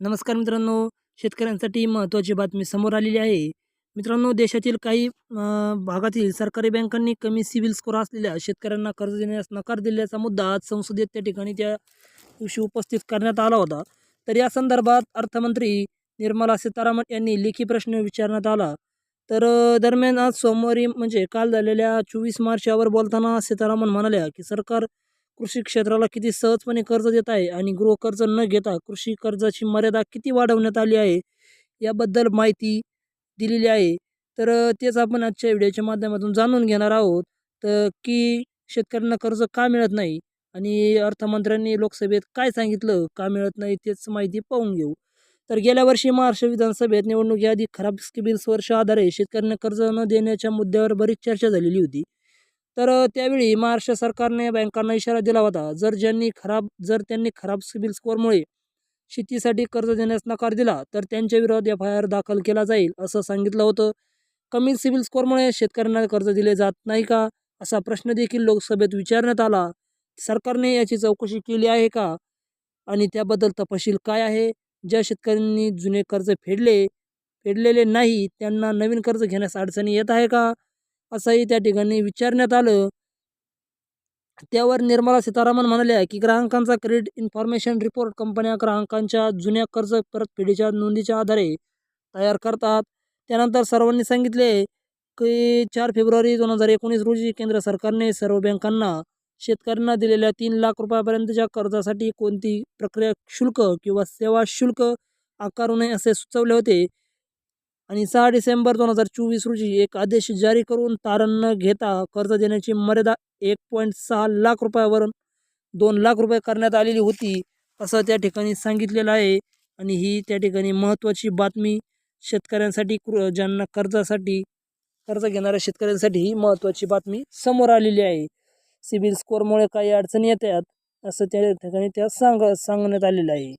नमस्कार मित्रांनो शेतकऱ्यांसाठी महत्त्वाची बातमी समोर आलेली आहे. मित्रांनो देशातील काही भागातील सरकारी बँकांनी कमी सिव्हिल स्कोअर असलेल्या शेतकऱ्यांना कर्ज देण्यास नकार दिल्याचा मुद्दा आज संसदेत त्या ठिकाणी त्या दिवशी उपस्थित करण्यात आला होता. तर या संदर्भात अर्थमंत्री निर्मला सीतारामन यांनी लेखी प्रश्न विचारण्यात आला. तर दरम्यान आज सोमवारी म्हणजे काल झालेल्या चोवीस मार्च यावर बोलताना सीतारामन म्हणाल्या की सरकार कृषी क्षेत्राला किती सहजपणे कर्ज देत आहे आणि गृहकर्ज न घेता कृषी कर्जाची मर्यादा किती वाढवण्यात आली आहे याबद्दल माहिती दिलेली आहे. तर तेच आपण आजच्या व्हिडिओच्या माध्यमातून जाणून घेणार आहोत तर की शेतकऱ्यांना कर्ज का मिळत नाही आणि अर्थमंत्र्यांनी लोकसभेत काय सांगितलं का मिळत नाही तेच माहिती पाहून घेऊ. तर गेल्या वर्षी महाराष्ट्र विधानसभेत निवडणुकीआधी खराब स्किबिल्स आधारे शेतकऱ्यांना कर्ज न देण्याच्या मुद्द्यावर बरीच चर्चा झालेली होती. तर त्यावेळी महाराष्ट्र सरकारने बँकांना इशारा दिला होता. जर ज्यांनी खराब जर त्यांनी खराब सिबिल स्कोअरमुळे शेतीसाठी कर्ज देण्यास नकार दिला तर त्यांच्या विरोधात एफ आय आर दाखल केला जाईल असं सांगितलं होतं. कमी सिबिल स्कोअरमुळे शेतकऱ्यांना कर्ज दिले जात नाही का असा प्रश्न देखील लोकसभेत विचारण्यात आला. सरकारने याची चौकशी केली आहे का? आणि त्याबद्दल तपशील काय आहे? ज्या शेतकऱ्यांनी जुने कर्ज फेडले फेडलेले नाही त्यांना नवीन कर्ज घेण्यास अडचणी येत आहे का? असंही त्या ठिकाणी विचारण्यात आलं. त्यावर निर्मला सीतारामन म्हणाल्या की ग्राहकांचा क्रेडिट इन्फॉर्मेशन रिपोर्ट कंपन्या ग्राहकांच्या जुन्या कर्ज परतफेडीच्या नोंदीच्या आधारे तयार करतात. त्यानंतर सर्वांनी सांगितले की चार फेब्रुवारी दोन हजार एकोणीस रोजी केंद्र सरकारने सर्व बँकांना शेतकऱ्यांना दिलेल्या तीन लाख रुपयापर्यंतच्या कर्जासाठी कोणती प्रक्रिया शुल्क किंवा सेवा शुल्क आकारू नये असे सुचवले होते. आणि सहा डिसेंबर दोन हजार चोवीस रोजी एक आदेश जारी करून तारण न घेता कर्ज देण्याची मर्यादा एक पॉईंट सहा लाख रुपयावरून दोन लाख रुपये करण्यात आलेली होती असं त्या ठिकाणी सांगितलेलं आहे. आणि ही त्या ठिकाणी महत्त्वाची बातमी शेतकऱ्यांसाठी कृ ज्यांना कर्जासाठी कर्ज घेणाऱ्या शेतकऱ्यांसाठी ही महत्त्वाची बातमी समोर आलेली आहे. सिबिल स्कोअरमुळे काही अडचणी येतात असं त्या ठिकाणी त्या सांग सांगण्यात आलेलं आहे.